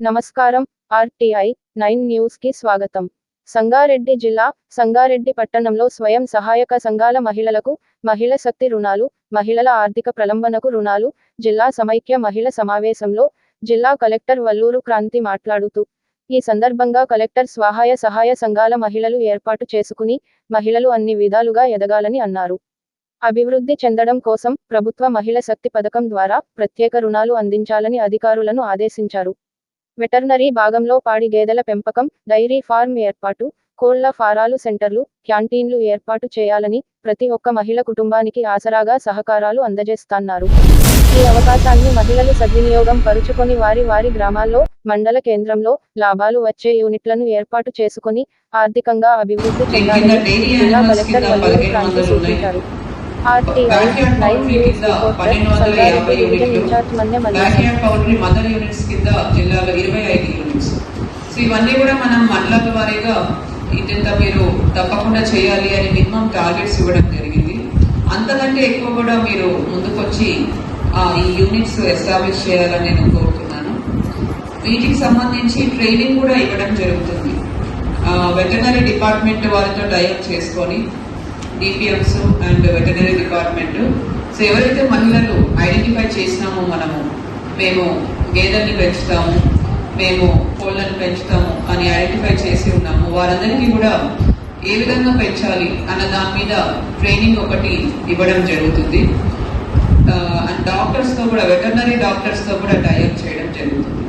నమస్కారం RTI nine న్యూస్కి స్వాగతం. సంగారెడ్డి జిల్లా సంగారెడ్డి పట్టణంలో స్వయం సహాయక సంఘాల మహిళలకు మహిళ శక్తి రుణాలు మహిళల ఆర్థిక ప్రలంబనకు రుణాలు జిల్లా సమైక్య మహిళ సమావేశంలో జిల్లా కలెక్టర్ వల్లూరు క్రాంతి మాట్లాడుతూ ఈ సందర్భంగా కలెక్టర్ స్వహాయ సహాయ సంఘాల మహిళలు ఏర్పాటు చేసుకుని మహిళలు అన్ని విధాలుగా ఎదగాలని అన్నారు. అభివృద్ధి చెందడం కోసం ప్రభుత్వ మహిళ శక్తి పథకం ద్వారా ప్రత్యేక రుణాలు అందించాలని అధికారులను ఆదేశించారు. వెటర్నరీ భాగంలో పాడి గేదెల పెంపకం డైరీ ఫార్మ్ ఏర్పాటు కోళ్ళ ఫారాలు సెంటర్లు క్యాంటీన్లు ఏర్పాటు చేయాలని ప్రతి ఒక్క మహిళ కుటుంబానికి ఆసరాగా సహకారాలు అందజేస్తన్నారు. ఈ అవకాశాన్ని మహిళలు సద్వినియోగం పరుచుకొని వారి వారి గ్రామాల్లో మండల కేంద్రంలో లాభాలు వచ్చే యూనిట్లను ఏర్పాటు చేసుకొని ఆర్థికంగా అభివృద్ధి చెందాలని జిల్లా కలెక్టర్ వల్లూరు సూచించారు. RTI nine news reporter Sangareddy division incharge Manya Mallesham backyard poultry mother units కింద జిల్లాలో ఇరవై ఐదు యూనిట్స్ సో ఇవన్నీ కూడా మనం మండల వారీగా ఇంత మీరు తప్పకుండా చేయాలి అని మినిమం టార్గెట్స్ ఇవ్వడం జరిగింది. అంతకంటే ఎక్కువ కూడా మీరు ముందుకొచ్చి ఈ యూనిట్స్ ఎస్టాబ్లిష్ చేయాలని నేను కోరుతున్నాను. వీటికి సంబంధించి ట్రైనింగ్ కూడా ఇవ్వడం జరుగుతుంది. వెటనరీ డిపార్ట్మెంట్ వారితో టైప్ చేసుకొని DPMs and veterinary department. So ఎవరైతే మహిళలు ఐడెంటిఫై చేసినామో మనము మేము గేదెల్ని పెంచుతాము మేము కోళ్ళను పెంచుతాము అని ఐడెంటిఫై చేసి ఉన్నాము వారందరికీ కూడా ఏ విధంగా పెంచాలి అన్న దాని మీద ట్రైనింగ్ ఒకటి ఇవ్వడం జరుగుతుంది. అండ్ డాక్టర్స్తో కూడా వెటర్నరీ డాక్టర్స్తో కూడా టైఅప్ చేయడం జరుగుతుంది.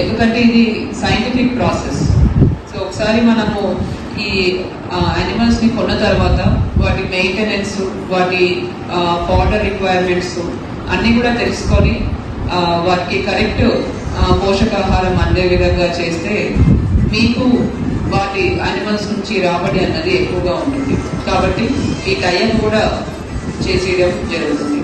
ఎందుకంటే ఇది సైంటిఫిక్ ప్రాసెస్. సో ఒకసారి మనము ఈ యానిమల్స్ని కొన్న తర్వాత మెయింటెనెన్స్ వాటి పౌడర్ రిక్వైర్మెంట్స్ అన్ని కూడా తెలుసుకొని వారికి వాటికి కరెక్ట్ పోషకాహారం అందే విధంగా చేస్తే మీకు వాటి అనిమల్స్ నుంచి రాబడి అన్నది ఎక్కువగా ఉంటుంది. కాబట్టి ఈ టైం కూడా చేసేయడం జరుగుతుంది.